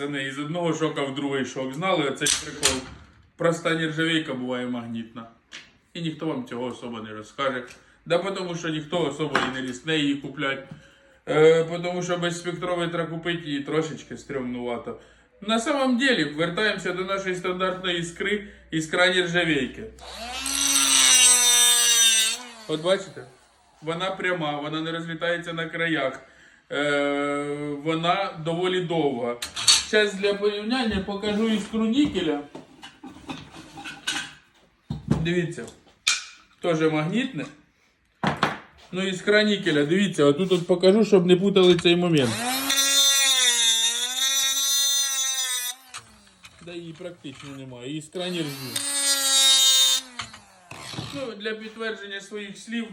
Не із одного шока в другий шок. Знали оцей прикол. Проста нержавейка буває магнітна. І ніхто вам цього особо не розкаже. Да тому що ніхто особо і не рісне її куплять. Е, тому що без спектрометра купити її трошечки стрьомнувато. На самом деле, вертаємося до нашої стандартної іскри, іскра нержавейки. От бачите? Вона пряма, вона не розлітається на краях. Е, вона доволі довга. Зараз для порівняння покажу іскру нікеля. Дивіться. Теж магнітне. Ну, іскра нікеля, дивіться, отут от покажу, щоб не путали цей момент. Да її практично немає. Іскра не ржу. Ну, для підтвердження своїх слів.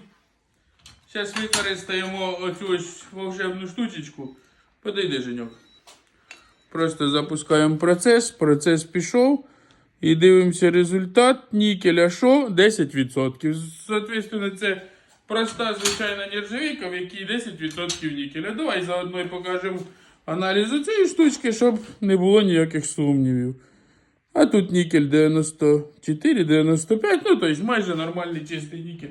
Зараз використаємо оцю ось волшебну штучечку. Подойди, Женьок. Просто запускаємо процес, процес пішов. І дивимося результат. Нікеля що? 10%. Соответственно, це проста звичайна нержавійка, в якій 10% нікеля. Давай заодно і покажемо аналіз цієї штучки, щоб не було ніяких сумнівів. А тут нікель 94, 95, ну тобто майже нормальний чистий нікель.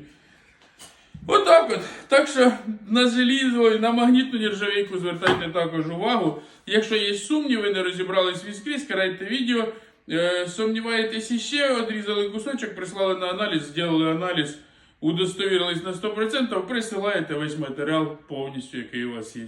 Отак от. Так що на желізо і на магнітну нержавійку звертайте також увагу. Якщо є сумніви, не розібрались в іскрі, скарайте відео. Е, сумніваєтесь іще, одрізали кусочок, прислали на аналіз, зробили аналіз, удостовірились на 100%, присилаєте весь матеріал повністю, який у вас є.